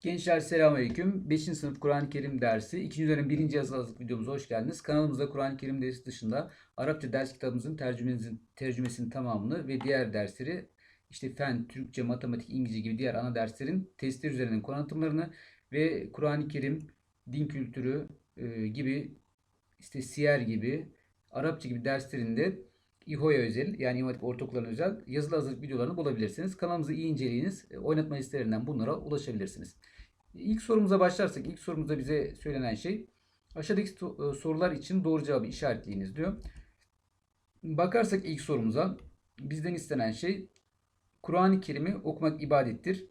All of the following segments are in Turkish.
Gençler selamünaleyküm. 5. sınıf Kur'an-ı Kerim dersi. 2. dönem 1. yazılı hazırlık videomuza hoş geldiniz. Kanalımızda Kur'an-ı Kerim dersi dışında Arapça ders kitabımızın tercümesinin, tercümesinin tamamını ve diğer dersleri işte fen, Türkçe, matematik, İngilizce gibi diğer ana derslerin testler üzerinden konu anlatımlarını ve Kur'an-ı Kerim, din kültürü e, gibi işte siyer gibi Arapça gibi derslerinde İHO'ya özel yani İmam Hatip Ortaokullarına özel yazılı hazırlık videolarını bulabilirsiniz. Kanalımızı iyi inceleyiniz. E, Oynatma listelerinden bunlara ulaşabilirsiniz. İlk sorumuza başlarsak ilk sorumuzda bize söylenen şey aşağıdaki e, sorular için doğru cevabı işaretleyiniz diyor. Bakarsak ilk sorumuza bizden istenen şey Kur'an-ı Kerim'i okumak ibadettir.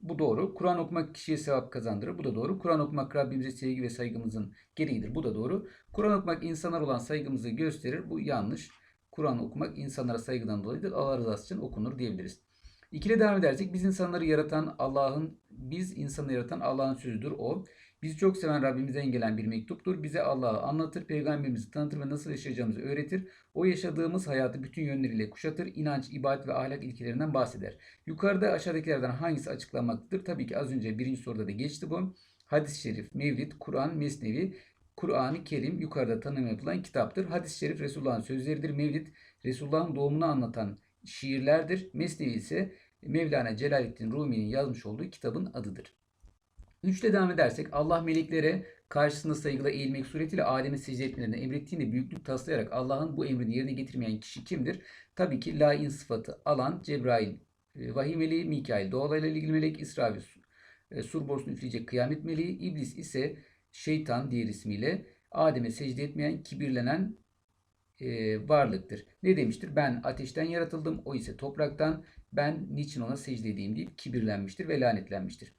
Bu doğru. Kur'an okumak kişiye sevap kazandırır. Bu da doğru. Kur'an okumak Rabbimize sevgi ve saygımızın gereğidir. Bu da doğru. Kur'an okumak insanlar olan saygımızı gösterir. Bu yanlış. Kur'an okumak insanlara saygıdan dolayıdır. Allah rızası için okunur diyebiliriz. İkile devam edersek biz insanları yaratan Allah'ın biz insanı yaratan Allah'ın sözüdür o. Bizi çok seven Rabbimizden gelen bir mektuptur. Bize Allah'ı anlatır, peygamberimizi tanıtır ve nasıl yaşayacağımızı öğretir. O yaşadığımız hayatı bütün yönleriyle kuşatır. İnanç, ibadet ve ahlak ilkelerinden bahseder. Yukarıda aşağıdakilerden hangisi açıklanmaktadır? Tabii ki az önce birinci soruda da geçti bu. Hadis-i şerif, mevlid, Kur'an, mesnevi, Kur'an-ı Kerim yukarıda tanım yapılan kitaptır. Hadis-i şerif Resulullah'ın sözleridir. Mevlid Resulullah'ın doğumunu anlatan şiirlerdir. Mesnevi ise Mevlana Celaleddin Rumi'nin yazmış olduğu kitabın adıdır. Üçle devam edersek Allah meleklere karşısında saygıyla eğilmek suretiyle Adem'e secde etmelerini emrettiğinde büyüklük taslayarak Allah'ın bu emrini yerine getirmeyen kişi kimdir? Tabii ki lain sıfatı alan Cebrail, e, vahiy meleği, Mikail, doğalayla ilgili melek, İsrafil, e, sur borusunu üfleyecek kıyamet meleği, İblis ise şeytan diğer ismiyle Adem'e secde etmeyen, kibirlenen e, varlıktır. Ne demiştir? Ben ateşten yaratıldım, o ise topraktan. Ben niçin ona secde edeyim deyip kibirlenmiştir ve lanetlenmiştir.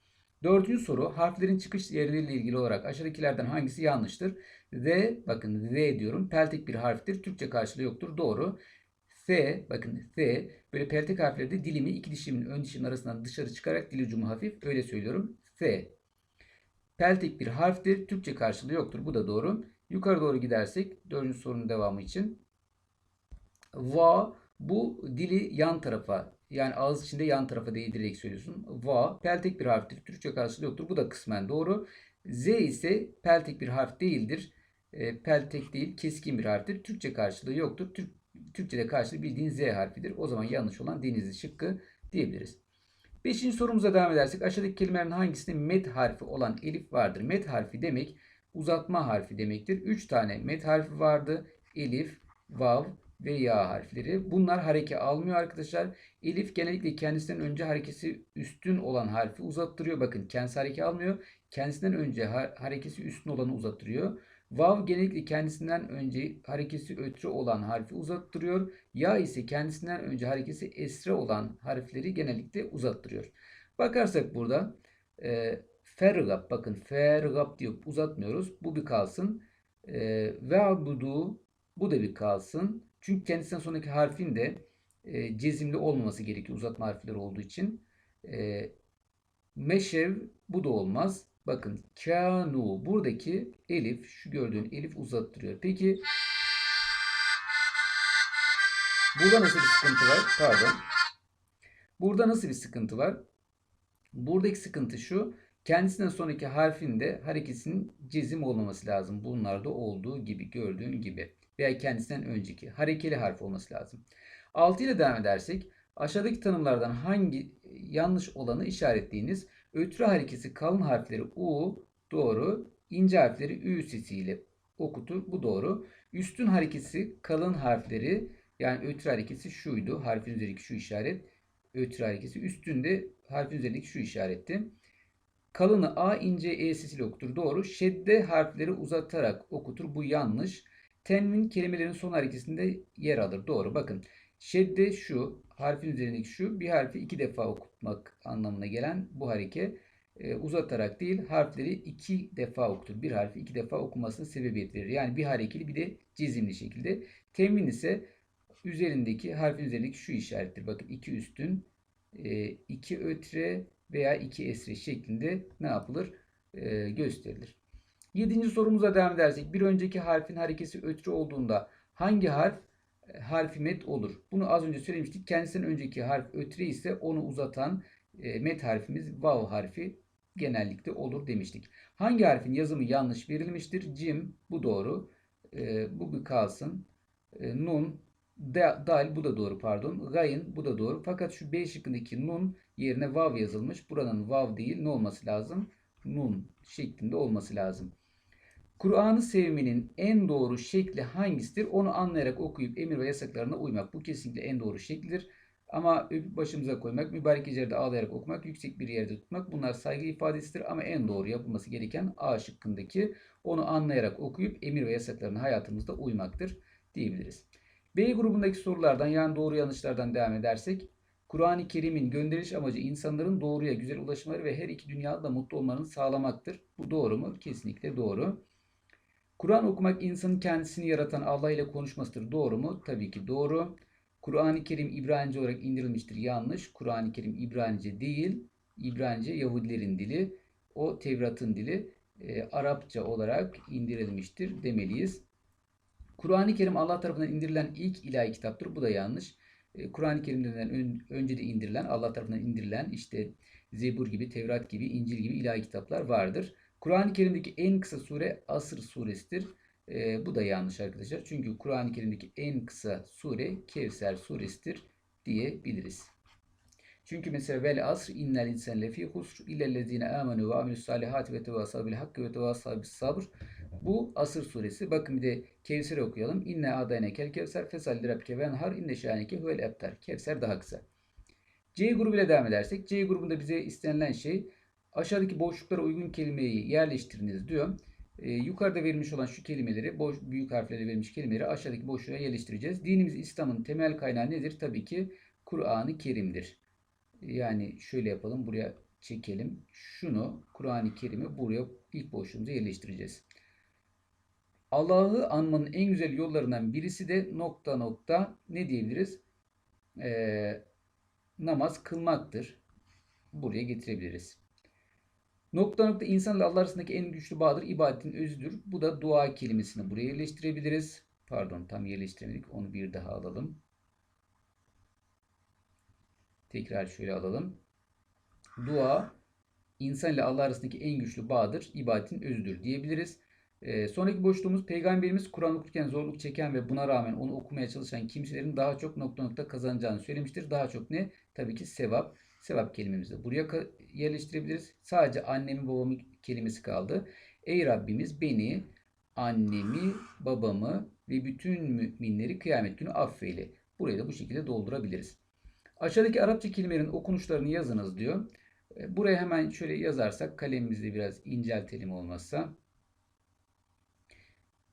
Dördüncü soru harflerin çıkış yerleriyle ilgili olarak aşağıdakilerden hangisi yanlıştır? Z, bakın Z diyorum. Peltek bir harftir. Türkçe karşılığı yoktur. Doğru. S, bakın S, böyle peltek harflerde dilimi iki dişimin ön dişimin arasından dışarı çıkarak dil ucumu hafif. Öyle söylüyorum. S. Peltek bir harftir. Türkçe karşılığı yoktur. Bu da doğru. Yukarı doğru gidersek dördüncü sorunun devamı için. Va, bu dili yan tarafa yani ağız içinde yan tarafa değdirerek söylüyorsun. Va peltek bir harftir. Türkçe karşılığı yoktur. Bu da kısmen doğru. Z ise peltek bir harf değildir. E, peltek değil keskin bir harftir. Türkçe karşılığı yoktur. Türk, Türkçe'de karşılığı bildiğin Z harfidir. O zaman yanlış olan denizli şıkkı diyebiliriz. Beşinci sorumuza devam edersek aşağıdaki kelimelerin hangisinde met harfi olan elif vardır? Met harfi demek uzatma harfi demektir. Üç tane met harfi vardı. Elif, vav, ve ya harfleri. Bunlar hareke almıyor arkadaşlar. Elif genellikle kendisinden önce harekesi üstün olan harfi uzattırıyor. Bakın kendisi hareke almıyor. Kendisinden önce harekesi üstün olanı uzattırıyor. Vav genellikle kendisinden önce harekesi ötre olan harfi uzattırıyor. Ya ise kendisinden önce harekesi esre olan harfleri genellikle uzattırıyor. Bakarsak burada e, fergab bakın fergab diyor uzatmıyoruz. Bu bir kalsın. E, ve abudu bu da bir kalsın. Çünkü kendisinden sonraki harfin de e, cezimli olmaması gerekiyor uzatma harfleri olduğu için. E, meşev bu da olmaz. Bakın kanu buradaki elif şu gördüğün elif uzattırıyor. Peki burada nasıl bir sıkıntı var? Pardon. Burada nasıl bir sıkıntı var? Buradaki sıkıntı şu. Kendisinden sonraki harfin de harekesinin cezim olmaması lazım. Bunlarda olduğu gibi gördüğün gibi veya kendisinden önceki harekeli harf olması lazım. 6 ile devam edersek aşağıdaki tanımlardan hangi yanlış olanı işaretleyiniz. Ötürü harekesi kalın harfleri U doğru, ince harfleri Ü sesiyle okutur. Bu doğru. Üstün harekesi kalın harfleri yani ötürü harekesi şuydu. Harfin üzerindeki şu işaret. Ötürü harekesi üstünde harfin üzerindeki şu işaretti. Kalını A ince E sesiyle okutur. Doğru. Şedde harfleri uzatarak okutur. Bu yanlış. Tenvin kelimelerin son harekesinde yer alır. Doğru. Bakın. Şedde şu. Harfin üzerindeki şu. Bir harfi iki defa okutmak anlamına gelen bu hareke e, uzatarak değil harfleri iki defa okutur. Bir harfi iki defa okumasına sebebiyet verir. Yani bir harekeli bir de cizimli şekilde. Tenvin ise üzerindeki harfin üzerindeki şu işarettir. Bakın iki üstün, e, iki ötre veya iki esre şeklinde ne yapılır? E, gösterilir. Yedinci sorumuza devam edersek bir önceki harfin harekesi ötre olduğunda hangi harf harfi met olur? Bunu az önce söylemiştik. Kendisinden önceki harf ötre ise onu uzatan e, met harfimiz vav harfi genellikle olur demiştik. Hangi harfin yazımı yanlış verilmiştir? Cim bu doğru. E, bu bir kalsın. E, nun da, dal bu da doğru pardon. Gayin bu da doğru. Fakat şu B şıkkındaki nun yerine vav yazılmış. Buranın vav değil ne olması lazım? Nun şeklinde olması lazım. Kur'an'ı sevmenin en doğru şekli hangisidir? Onu anlayarak okuyup emir ve yasaklarına uymak. Bu kesinlikle en doğru şeklidir. Ama öpüp başımıza koymak, mübarek gecelerde ağlayarak okumak, yüksek bir yerde tutmak bunlar saygı ifadesidir. Ama en doğru yapılması gereken A şıkkındaki onu anlayarak okuyup emir ve yasaklarına hayatımızda uymaktır diyebiliriz. B grubundaki sorulardan yani doğru yanlışlardan devam edersek Kur'an-ı Kerim'in gönderiş amacı insanların doğruya güzel ulaşmaları ve her iki dünyada mutlu olmalarını sağlamaktır. Bu doğru mu? Kesinlikle doğru. Kur'an okumak insanın kendisini yaratan Allah ile konuşmasıdır. Doğru mu? Tabii ki doğru. Kur'an-ı Kerim İbranice olarak indirilmiştir. Yanlış. Kur'an-ı Kerim İbranice değil. İbranice Yahudilerin dili. O Tevrat'ın dili. E, Arapça olarak indirilmiştir demeliyiz. Kur'an-ı Kerim Allah tarafından indirilen ilk ilahi kitaptır. Bu da yanlış. E, Kur'an-ı Kerim'den önce de indirilen, Allah tarafından indirilen işte Zebur gibi, Tevrat gibi, İncil gibi ilahi kitaplar vardır. Kur'an-ı Kerim'deki en kısa sure Asr suresidir. E, bu da yanlış arkadaşlar. Çünkü Kur'an-ı Kerim'deki en kısa sure Kevser suresidir diyebiliriz. Çünkü mesela vel asr innel insan lefi husr illellezine amenu ve amilus salihati ve tevasav bil hakkı ve tevasav bis sabr. Bu Asır suresi. Bakın bir de Kevser okuyalım. İnne adayne kel kevser fesalli rabbike venhar inne şanike huvel ebtar. Kevser daha kısa. C grubuyla devam edersek C grubunda bize istenilen şey aşağıdaki boşluklara uygun kelimeyi yerleştiriniz diyor. Ee, yukarıda verilmiş olan şu kelimeleri, boş, büyük harflerle verilmiş kelimeleri aşağıdaki boşluğa yerleştireceğiz. Dinimiz İslam'ın temel kaynağı nedir? Tabii ki Kur'an-ı Kerim'dir. Yani şöyle yapalım. Buraya çekelim. Şunu Kur'an-ı Kerim'i buraya ilk boşluğumuza yerleştireceğiz. Allah'ı anmanın en güzel yollarından birisi de nokta nokta ne diyebiliriz? Ee, namaz kılmaktır. Buraya getirebiliriz. Nokta nokta insanla Allah arasındaki en güçlü bağdır. ibadetin özüdür. Bu da dua kelimesini buraya yerleştirebiliriz. Pardon tam yerleştiremedik. Onu bir daha alalım. Tekrar şöyle alalım. Dua insan ile Allah arasındaki en güçlü bağdır. ibadetin özüdür diyebiliriz. E, sonraki boşluğumuz peygamberimiz Kur'an okurken zorluk çeken ve buna rağmen onu okumaya çalışan kimselerin daha çok nokta nokta kazanacağını söylemiştir. Daha çok ne? Tabii ki sevap. Sevap kelimemizi buraya yerleştirebiliriz. Sadece annemi babamı kelimesi kaldı. Ey Rabbimiz beni, annemi, babamı ve bütün müminleri kıyamet günü affeyle. Burayı da bu şekilde doldurabiliriz. Aşağıdaki Arapça kelimelerin okunuşlarını yazınız diyor. E, buraya hemen şöyle yazarsak kalemimizde biraz inceltelim olmazsa.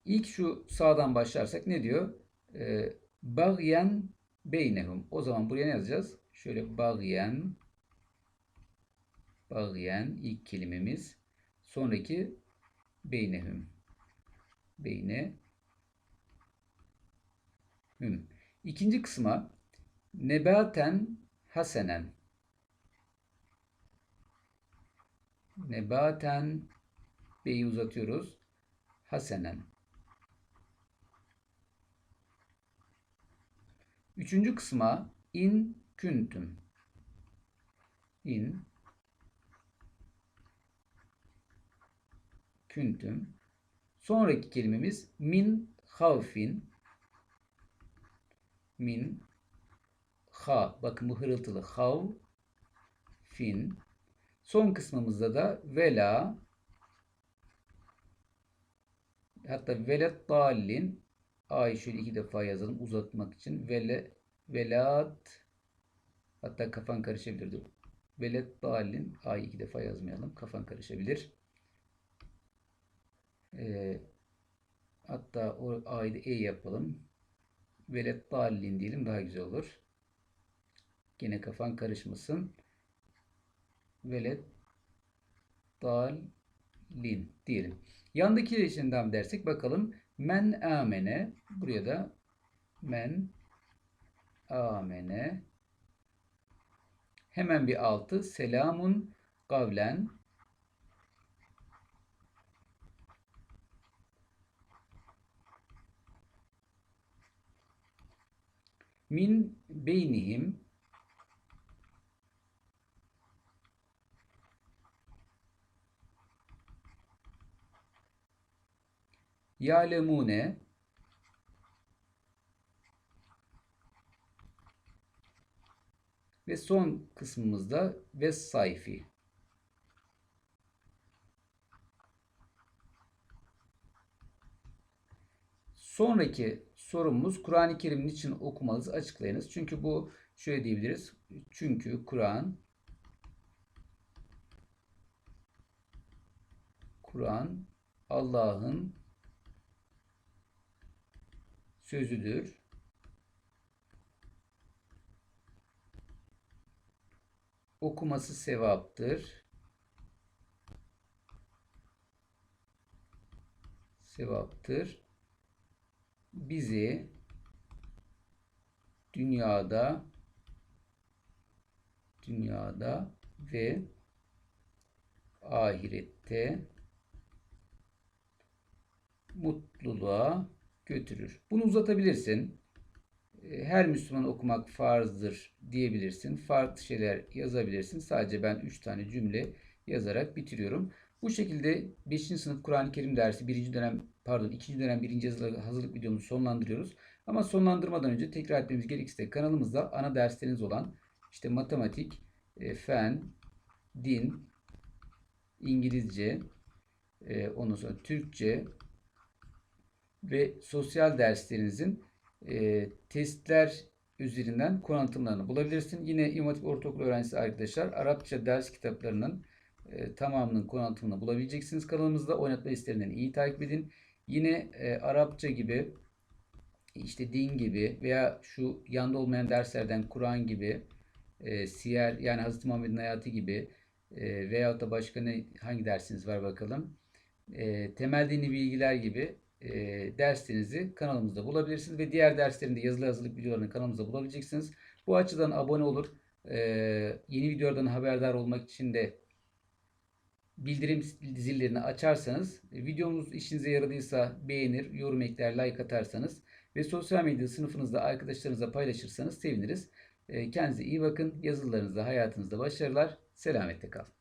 İlk şu sağdan başlarsak ne diyor? Ee, Bagyen beynehum. O zaman buraya ne yazacağız? Şöyle bagyen bagyen ilk kelimemiz. Sonraki beynehum. Beyne hüm. İkinci kısma nebaten hasenen. Nebaten beyi uzatıyoruz. Hasenen. Üçüncü kısma in küntüm. İn küntüm. Sonraki kelimemiz min havfin. Min ha. Bakın bu hırıltılı. Hav fin. Son kısmımızda da vela hatta velet dalin A'yı şöyle iki defa yazalım uzatmak için. Vele, velat hatta kafan karışabilirdi. Velet dalin A'yı iki defa yazmayalım. Kafan karışabilir. Ee, hatta o A'yı da E yapalım. Velet dalin diyelim daha güzel olur. Gene kafan karışmasın. Velet dalin diyelim. Yandaki için devam dersek bakalım. Men amene buraya da men amene Hemen bir altı. Selamun kavlen. Min beynihim yalemune ve son kısmımızda ve sayfi. Sonraki sorumuz Kur'an-ı Kerim'in için okumanızı açıklayınız. Çünkü bu şöyle diyebiliriz. Çünkü Kur'an Kur'an Allah'ın sözüdür. Okuması sevaptır. Sevaptır. Bizi dünyada dünyada ve ahirette mutluluğa götürür. Bunu uzatabilirsin. E, Her Müslüman okumak farzdır diyebilirsin. Farklı şeyler yazabilirsin. Sadece ben 3 tane cümle yazarak bitiriyorum. Bu şekilde 5. sınıf Kur'an-ı Kerim dersi 1. dönem pardon 2. dönem 1. hazırlık, videomuzu sonlandırıyoruz. Ama sonlandırmadan önce tekrar etmemiz gerekirse kanalımızda ana dersleriniz olan işte matematik, e, fen, din, İngilizce, e, ondan sonra Türkçe, ve sosyal derslerinizin e, testler üzerinden konu bulabilirsin. Yine İmam Hatip Ortaokulu öğrencisi arkadaşlar Arapça ders kitaplarının e, tamamının konu bulabileceksiniz. Kanalımızda oynatma listelerinden iyi takip edin. Yine e, Arapça gibi işte din gibi veya şu yanda olmayan derslerden Kur'an gibi e, siyer yani Hazreti Muhammed'in hayatı gibi e, veyahut da başka ne hangi dersiniz var bakalım. E, temel dini bilgiler gibi e, derslerinizi kanalımızda bulabilirsiniz ve diğer derslerin de yazılı yazılı videolarını kanalımızda bulabileceksiniz. Bu açıdan abone olur. Yeni videolardan haberdar olmak için de bildirim zillerini açarsanız, videomuz işinize yaradıysa beğenir, yorum ekler, like atarsanız ve sosyal medya sınıfınızda arkadaşlarınızla paylaşırsanız seviniriz. Kendinize iyi bakın. Yazılarınızda, hayatınızda başarılar. Selametle kalın.